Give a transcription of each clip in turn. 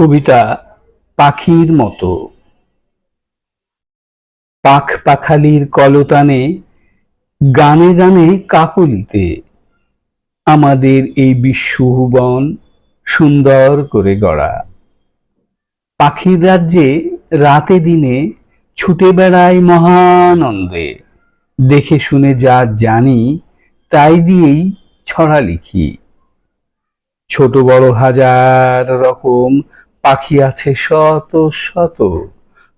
কবিতা পাখির মতো। পাখ পাখালির কলতানে, গানে গানে কাকলিতে, আমাদের এই বিশ্বভুবন সুন্দর করে গড়া। পাখির রাজ্যে রাতে দিনে ছুটে বেড়াই মহানন্দে, দেখে শুনে যা জানি তাই দিয়েই ছড়া লিখি। ছোট বড় হাজার রকম পাখি আছে শত শত।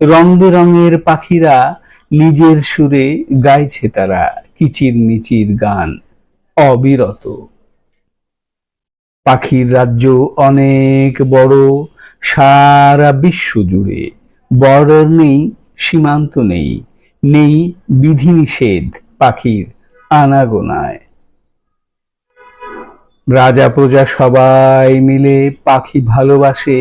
রং বেরঙের পাখিরা নিজের সুরে গাইছে তারা কিচির মিচির গান অবিরত। পাখির রাজ্য অনেক বড়, সারা বিশ্ব জুড়ে। বর্ডার নেই, সীমান্ত নেই নেই বিধিনিষেধ পাখির আনাগোনায়। রাজা প্রজা সবাই মিলে পাখি ভালোবাসে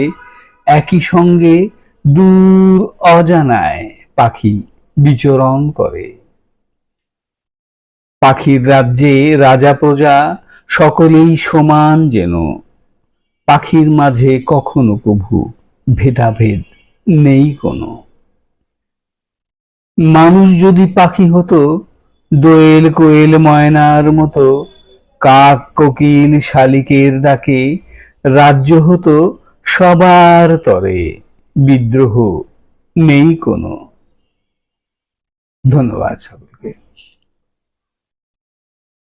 একই সঙ্গে দূর অজানায় পাখি বিচরণ করে। পাখির রাজ্যে রাজা প্রজা সকলেই সমান যেন। পাখির মাঝে কখনো কভু ভেদাভেদ নেই কোনো। মানুষ যদি পাখি হতো, দোয়েল কোয়েল ময়নার মতো, কাক কোকিল শালিকের ডাকে রাজ্য হতো সবার তরে বিদ্রোহ নেই কোনো। ধন্যবাদ সবাই